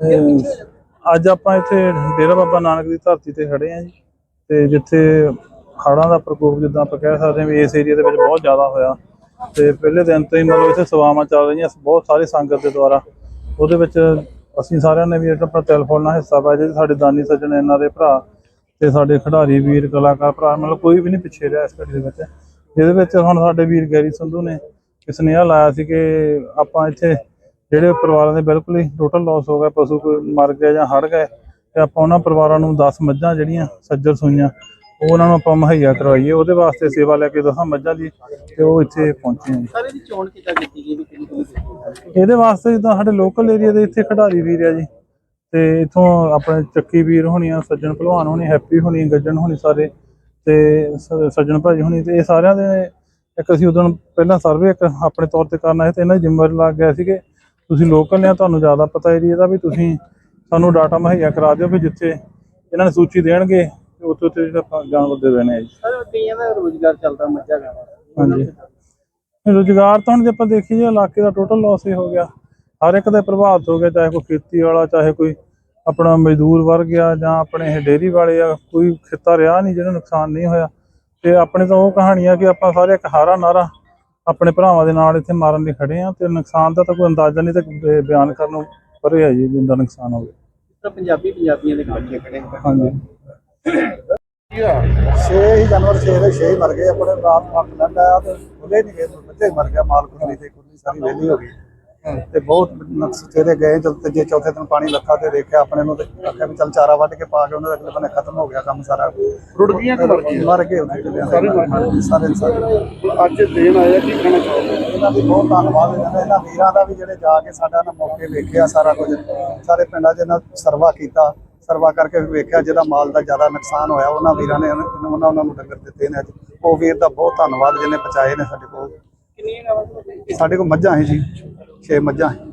ਅੱਜ ਆਪਾਂ ਇੱਥੇ ਡੇਰਾ ਬਾਬਾ ਨਾਨਕ ਦੀ ਧਰਤੀ ਤੇ ਖੜੇ ਆ ਜੀ ਤੇ ਜਿੱਥੇ ਹੜ੍ਹਾਂ ਦਾ ਪ੍ਰਕੋਪ ਜਿੱਦਾਂ ਆਪਾਂ ਕਹਿ ਸਕਦੇ ਹਾਂ ਵੀ ਇਸ ਏਰੀਆ ਦੇ ਵਿੱਚ ਬਹੁਤ ਜ਼ਿਆਦਾ ਹੋਇਆ ਤੇ ਪਹਿਲੇ ਦਿਨ ਤੋਂ ਹੀ ਮਤਲਬ ਇੱਥੇ ਸੇਵਾਵਾਂ ਚੱਲ ਰਹੀਆਂ ਬਹੁਤ ਸਾਰੀ ਸੰਗਤ ਦੇ ਦੁਆਰਾ। ਉਹਦੇ ਵਿੱਚ ਅਸੀਂ ਸਾਰਿਆਂ ਨੇ ਵੀ ਜਿਹੜਾ ਆਪਣਾ ਟੈਲੀਫੋਨ ਨਾਲ ਹਿੱਸਾ ਪਾਇਆ ਜਿਹੜੇ ਸਾਡੇ ਦਾਨੀ ਸੱਜਣ ਇਹਨਾਂ ਦੇ ਭਰਾ ਤੇ ਸਾਡੇ ਖਿਡਾਰੀ ਵੀਰ ਕਲਾਕਾਰ ਭਰਾ ਮਤਲਬ ਕੋਈ ਵੀ ਨਹੀਂ ਪਿੱਛੇ ਰਿਹਾ ਇਸ ਘੜੀ ਦੇ ਵਿੱਚ। ਜਿਹਦੇ ਵਿੱਚ ਹੁਣ ਸਾਡੇ ਵੀਰ ਗੈਰੀ ਸੰਧੂ ਨੇ ਇੱਕ ਸੁਨੇਹਾ ਲਾਇਆ ਸੀ ਕਿ ਆਪਾਂ ਇੱਥੇ ਜਿਹੜੇ ਪਰਿਵਾਰਾਂ ਦੇ ਬਿਲਕੁਲ ਹੀ ਟੋਟਲ ਲਾਸ ਹੋ ਗਿਆ ਪਸ਼ੂ ਕੋਈ ਮਰ ਗਏ ਜਾਂ ਹੜ ਗਏ ਤੇ ਆਪਾਂ ਉਹਨਾਂ ਪਰਿਵਾਰਾਂ ਨੂੰ 10 ਮੱਝਾਂ ਜਿਹੜੀਆਂ ਸੱਜਰ ਸੂਈਆਂ ਉਹ ਉਹਨਾਂ ਨੂੰ ਆਪਾਂ ਮੁਹੱਈਆ ਕਰਵਾਈਏ ਉਹਦੇ ਵਾਸਤੇ ਸੇਵਾ ਲੈ ਕੇ 10 ਮੱਝਾਂ ਦੀ ਤੇ ਉਹ ਇੱਥੇ ਪਹੁੰਚੇ ਜੀ। ਸਰ ਇਹਦੀ ਚੋਣ ਕਿੱਦਾਂ ਕੀਤੀ ਗਈ ਵੀ ਕਿਹੜੀ ਕਿਹੜੀ ਇਹਦੇ ਵਾਸਤੇ ਜਿੱਦਾਂ ਸਾਡੇ ਲੋਕਲ ਏਰੀਆ ਦੇ ਇੱਥੇ ਖਿਡਾਰੀ ਵੀਰ ਆ ਜੀ ਤੇ ਇਥੋਂ ਆਪਣੇ ਚੱਕੀ ਵੀਰ ਹੋਣੀ ਆ ਸੱਜਣ ਭਲਵਾਨ ਹੋਣੀ ਹੈਪੀ ਹੋਣੀ ਗੱਜਣ ਹੋਣੀ ਸਾਰੇ ਤੇ ਸੱਜਣ ਭਾਜੀ ਹੋਣੀ ਤੇ ਇਹ ਸਾਰਿਆਂ ਦੇ ਇੱਕ ਅਸੀਂ ਉਦੋਂ ਪਹਿਲਾਂ ਸਰਵੇ ਇੱਕ ਆਪਣੇ ਤੌਰ ਤੇ ਕਰਨਾ ਹੈ ਤੇ ਇਹਨਾਂ ਦੀ ਜ਼ਿੰਮੇਵਾਰੀ ਲੱਗ ਗਿਆ ਸੀ ਕਿ ਤੁਸੀਂ ਲੋਕਲ ਨੇ ਤੁਹਾਨੂੰ ਜ਼ਿਆਦਾ ਪਤਾ ਏਰੀਆ ਦਾ ਵੀ ਤੁਸੀਂ ਸਾਨੂੰ ਡਾਟਾ ਮੁਹੱਈਆ ਕਰਾ ਦਿਓ ਵੀ ਜਿੱਥੇ ਇਹਨਾਂ ਨੇ ਸੂਚੀ ਦੇਣਗੇ ਉੱਥੇ ਉੱਥੇ ਜਿਹੜਾ ਆਪਾਂ ਜਾਨਵਰ ਦੇ ਦੇਣੇ ਆ ਜੀ ਸਰ ਕਈਆਂ ਦਾ ਰੋਜ਼ਗਾਰ ਚੱਲਦਾ ਮੱਝਾਂ ਗਾਵਾਂ ਦਾ। ਹਾਂਜੀ। ਰੁਜ਼ਗਾਰ ਤਾਂ ਹੁਣ ਜੇ ਆਪਾਂ ਦੇਖੀਏ ਇਲਾਕੇ ਦਾ ਟੋਟਲ ਲਾਸ ਹੀ ਹੋ ਗਿਆ। ਹਰ ਇੱਕ ਦਾ ਪ੍ਰਭਾਵਿਤ ਹੋ ਗਿਆ ਚਾਹੇ ਕੋਈ ਖੇਤੀ ਵਾਲਾ ਚਾਹੇ ਕੋਈ ਆਪਣਾ ਮਜ਼ਦੂਰ ਵਰਗ ਆ ਜਾਂ ਆਪਣੇ ਇਹ ਡੇਅਰੀ ਵਾਲੇ ਆ ਕੋਈ ਖੇਤਾ ਰਿਹਾ ਨਹੀਂ ਜਿਹਨੂੰ ਨੁਕਸਾਨ ਨਹੀਂ ਹੋਇਆ। ਤੇ ਆਪਣੇ ਤਾਂ ਉਹ ਕਹਾਣੀ ਆ ਕਿ ਆਪਾਂ ਸਾਰੇ ਇੱਕ ਹਾਰਾ ਨਾਰਾ ਆਪਣੇ ਭਰਾਵਾਂ ਦੇ ਨਾਲ ਇੱਥੇ ਮਾਰਨ ਲਈ ਖੜੇ ਆ ਤੇ ਨੁਕਸਾਨ ਦਾ ਤਾਂ ਕੋਈ ਅੰਦਾਜ਼ਾ ਨਹੀਂ ਤੇ ਬਿਆਨ ਕਰਨ ਨੂੰ ਪਰੇ ਆ ਜੀ ਜਿੰਦਾ ਨੁਕਸਾਨ ਹੋ ਗਿਆ ਤਾਂ ਪੰਜਾਬੀ ਪੰਜਾਬੀਆਂ ਦੇ ਇਕੱਠੇ ਖੜੇ। ਹਾਂਜੀ। ਛੇ ਹੀ ਜਾਨਵਰ ਛੇ ਦੇ ਛੇ ਹੀ ਮਰ ਗਏ ਆਪਣੇ ਰਾਤ ਫੱਟ ਲੈਂਦਾ ਆ ਤੇ ਉਹਦੇ ਨਹੀਂ ਗਏ ਬੱਚੇ ਮਰ ਗਿਆ ਮਾਲ ਕੁੱਲੀ ਤੇ ਕੁੱਲੀ ਸਾਰੀ ਵਿਹਲੀ ਹੋ ਗਈ। ਤੇ ਬਹੁਤ ਨਕਸ ਤੇਰੇ ਗਏ ਜਦ ਤੀਜੇ ਚੌਥੇ ਦਿਨ ਪਾਣੀ ਲੱਥਾ ਤੇ ਦੇਖਿਆ ਆਪਣੇ ਨੂੰ ਤੇ ਆਖਿਆ ਵੀ ਚੱਲ ਚਾਰਾ ਵੱਢ ਕੇ ਪਾ ਕੇ ਉਹਨਾਂ ਦੇ ਅਗਲੇ ਬੰਨੇ ਖਤਮ ਹੋ ਗਿਆ ਕੰਮ ਸਾਰਾ। ਰੁੜ ਗਈਆਂ ਕਿ ਮਰ ਗਈਆਂ? ਮਰ ਗਏ ਦੇ ਸਾਰੇ ਸਾਰੇ ਅੱਜ ਦੇਣ ਆਇਆ ਕੀ ਕਹਿਣਾ ਚਾਹੋਗੇ? ਇਹਨਾਂ ਦੀ ਬਹੁਤ ਧੰਨਵਾਦ ਇਹਨਾਂ ਦਾ ਇਹਨਾਂ ਵੀਰਾਂ ਦਾ ਵੀ ਜਿਹੜੇ ਜਾ ਕੇ ਸਾਡਾ ਨਾ ਮੌਕੇ ਵੇਖਿਆ ਸਾਰਾ ਕੁਝ। ਸਾਰੇ ਪਿੰਡਾਂ 'ਚ ਇਹਨਾਂ ਸਰਵਾ ਕੀਤਾ ਸਰਵਾ ਕਰਕੇ ਵੀ ਵੇਖਿਆ ਜਿਹਦਾ ਮਾਲ ਦਾ ਜ਼ਿਆਦਾ ਨੁਕਸਾਨ ਹੋਇਆ ਉਹਨਾਂ ਵੀਰਾਂ ਨੇ ਉਹਨਾਂ ਉਹਨਾਂ ਨੂੰ ਡੰਗਰ ਦਿੱਤੇ ਨੇ ਅੱਜ। ਉਹ ਵੀਰ ਦਾ ਬਹੁਤ ਧੰਨਵਾਦ ਜਿਹਨੇ ਪਹੁੰਚਾਏ ਨੇ ਸਾਡੇ ਕੋਲ। ਸਾਡੇ ਕੋਲ ਮੱਝਾਂ ਹੈ ਜੀ। 6 ਮੱਝਾਂ ਹੈ।